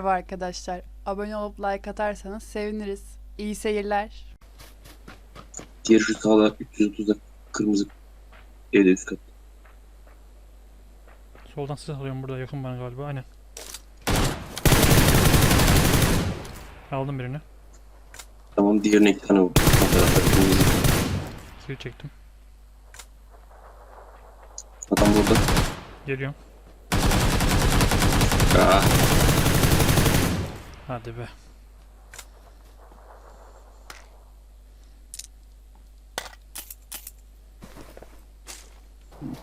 Merhaba arkadaşlar. Abone olup like atarsanız seviniriz. İyi seyirler. Diğer şu sağda 330'da kırmızı evde üst kat. Soldan ses alıyorum burada yakın bana galiba aynen. Aldım birini. Tamam diğerine iki tane vurdu. Sağ tarafta kırmızı. Kill çektim. Adam burada. Geliyorum. Aa, Hadi be.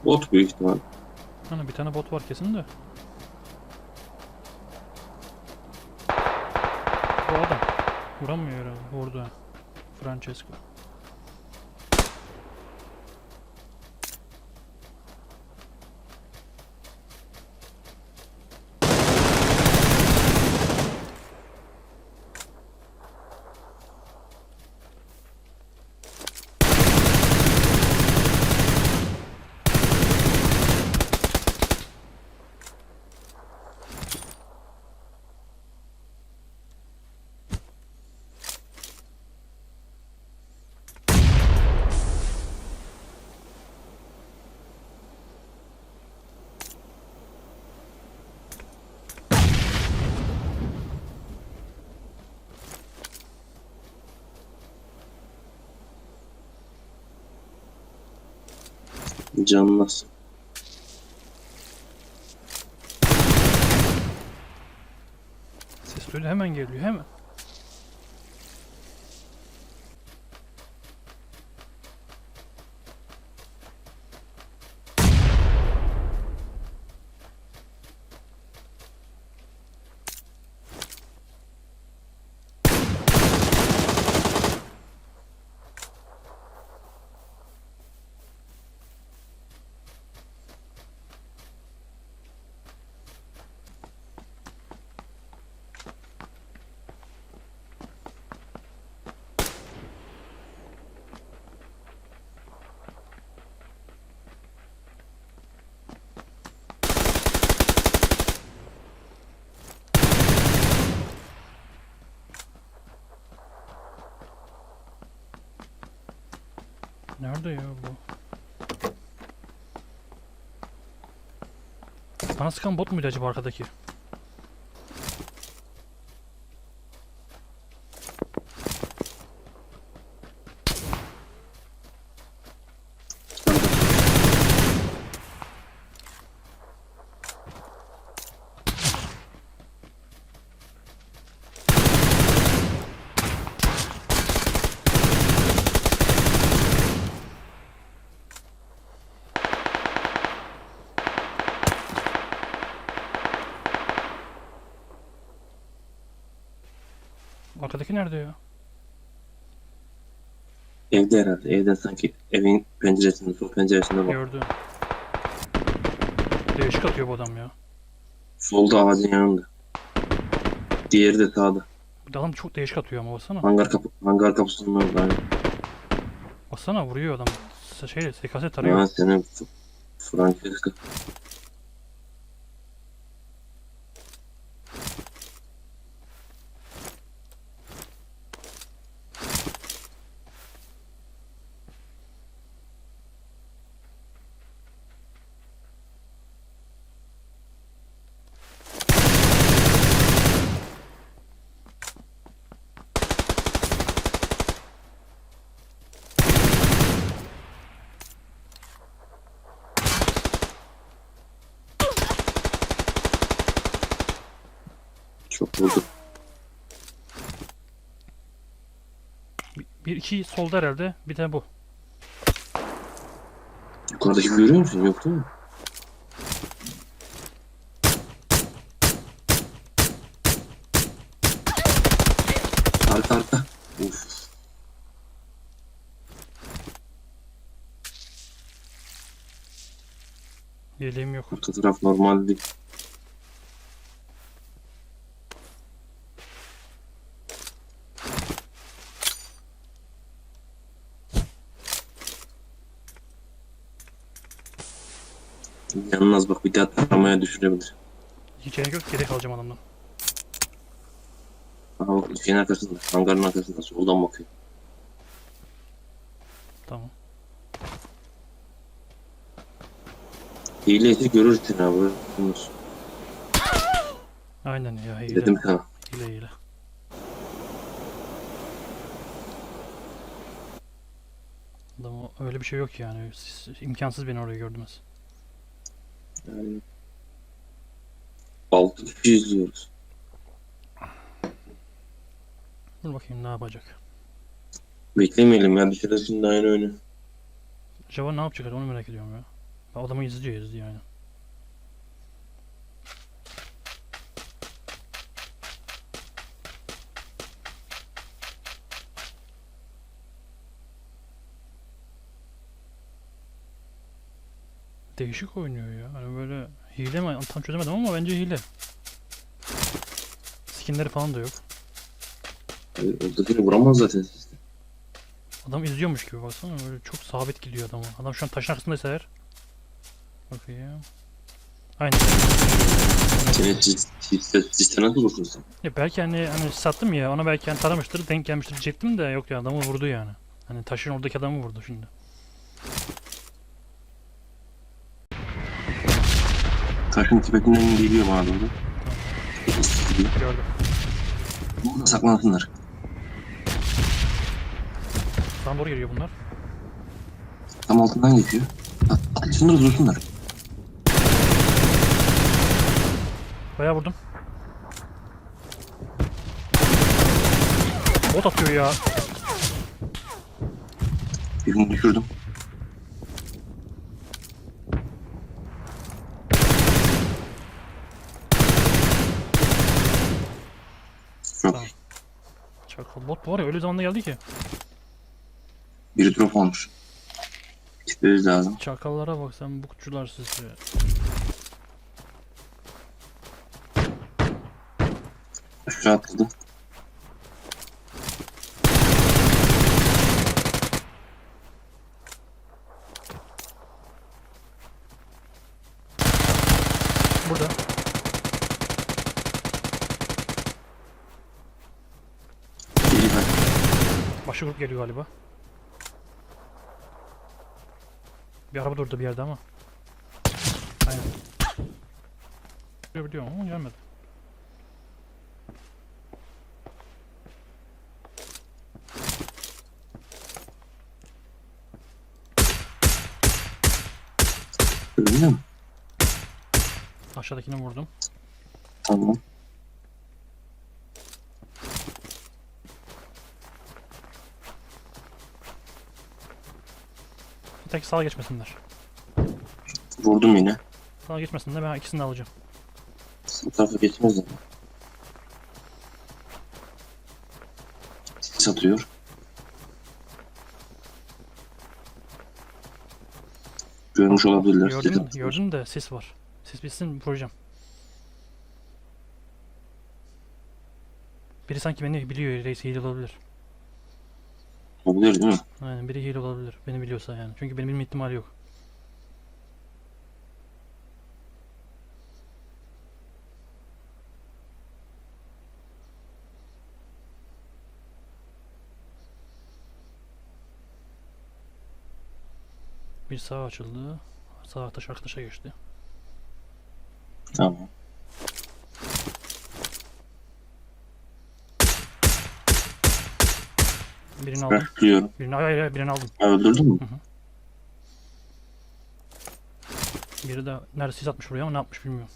bot büyük ihtimal. Hani bir tane bot var kesin de. Bu adam. Vuramıyor herhalde. Vurdu. Francesco. Nasıl? Ses öyle hemen geliyor hemen. Nerede ya bu? Sıkan bot muydu acaba arkadaki? Arkadaki nerede ya? Evde herhalde. Evden sanki evin penceresinde, sol penceresinde bak. Gördüm. Değişik atıyor bu adam ya. Solda ağacın yanında. Diğeri de sağda. Bu adam çok değişik atıyor ama baksana. Hangar kapı, hangar kapısının orada. Aynen. Baksana vuruyor adam. Şey, SKS tarıyor. Ya senin F- Çok vurdu. Bir, iki solda herhalde. Bir tane bu. Yukarıdaki görüyor musun? Yok değil mi? Arka arka. Uf. Yeleğim yok. Arka taraf normal değil. Yalnız bak bir daha taramaya düşürebilir. Hiç gerek yok. Gerek alacağım adamdan. O şeyin arkasında. Hangarın arkasında. Soldan bakıyor. Tamam. Hileyse görürsün abi. Yunus. Aynen ya hile. Dedim sana. Hile hile. Adam öyle bir şey yok yani. Siz- imkansız beni oraya gördünüz. Yani... Kişi izliyoruz. Dur bakayım ne yapacak. Beklemeyelim ya. Dışarıda şimdi aynı oyunu. Java ne yapacak onu merak ediyorum ya. Adamı izliyor izliyor yani. Değişik oynuyor ya. Hani böyle hile mi? Tam çözemedim ama bence hile. Skinleri falan da yok. Hayır, Oradakini vuramaz zaten sizde. Adam izliyormuş gibi baksana böyle çok sabit gidiyor adam. Adam şu an taşın arkasındaysa eğer. Bakayım. Aynen. Senin sizde nasıl olursun sen? Ya belki hani hani sattım ya ona belki hani taramıştır denk gelmiştir diyecektim de yok ya adamı vurdu yani. Hani taşın oradaki adamı vurdu şimdi. Taşın tepetinden geliyor bana doğru. Gördüm. Burada saklansınlar. Tam doğru geliyor bunlar. Tam altından geçiyor. At, atışınlar dursunlar. Bayağı vurdum. Bot atıyor ya. Birini düşürdüm. Çok Tamam. Çakal bot var ya öyle zamanda geldi ki. biri drop olmuş. Gitmemiz lazım. Çakallara bak sen bukçular sizi. Aşağı atladı. Burada. Geri bak. Başka grup geliyor galiba. Bir araba durdu bir yerde ama. Aynen. Biliyorum ama gelmedi. Öyle mi? Aşağıdakini vurdum. Tamam. Tek sağa geçmesinler. Vurdum yine. Sağa geçmesinler ben ikisini de alacağım. Bu tarafa geçmez ama. Sis atıyor. Görmüş olabilirler. Gördüm, gördüm de sis var. Sis bitsin vuracağım. Biri sanki beni biliyor reis hile olabilir. Olabilir değil mi? Aynen biri hile olabilir. Beni biliyorsa yani. Çünkü benim bilme ihtimali yok. Bir sağ açıldı. Sağ taş arkadaşa geçti. Tamam. Birini aldım. Bekliyorum. Birini, hayır, hayır, birini aldım. Ha, öldürdün mü? Biri de nerede sis atmış buraya ama ne yapmış bilmiyorum.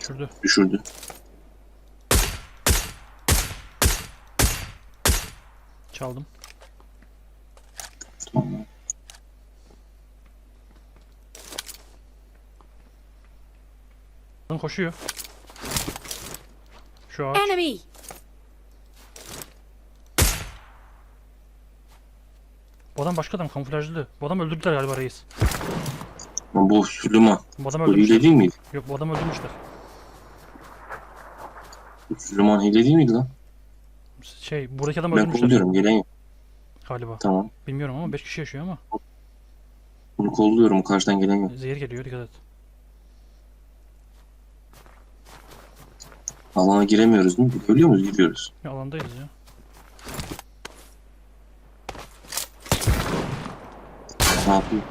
Düşürdü. Düşürdü. Çaldım. Tamam. Koşuyor. Şu ağaç. Enemy! Bu adam başka adam kamuflajlı. Bu adam öldürdüler galiba reis. Bu Süleyman. Bu adam Bu hile öldürmüşler. değil miydi? Yok bu adam öldürmüşler. Bu Süleyman hile değil miydi lan? Şey buradaki adam Ben öldürmüşler kolluyorum. Gelen yok. galiba. Tamam. Bilmiyorum ama 5 kişi yaşıyor ama. Bunu kolluyorum. Karşıdan gelen yok. Zehir geliyor dikkat et. Alana giremiyoruz değil mi? Ölüyor muyuz? Giriyoruz. Ya alandayız ya. Ne yapayım?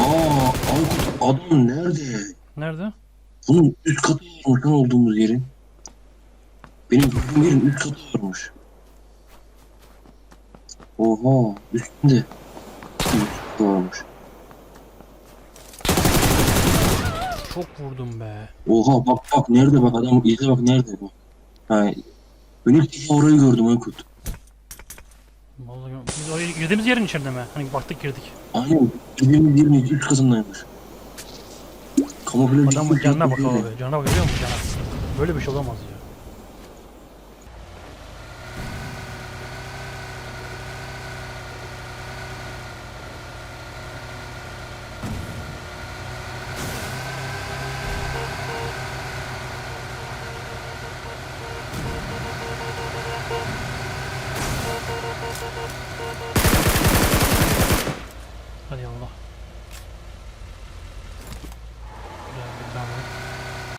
Aa, Aykut adam nerede? Nerede? Bunun üst katı varmış lan olduğumuz yerin. Benim gördüğüm yerin üst katı varmış. Oha üstünde. Üst katı varmış. Çok vurdum be. Oha bak bak nerede bak adam izle bak nerede bak. Ha, ben ilk defa orayı gördüm Aykut. Vallahi biz oraya girdiğimiz yerin içinde mi? Hani baktık girdik. Aynen girdiğimiz yerin üst katındaymış. Kamuflaj Adamın canına bak değil. abi. Canına bak görüyor musun cana? Böyle bir şey olamaz ya.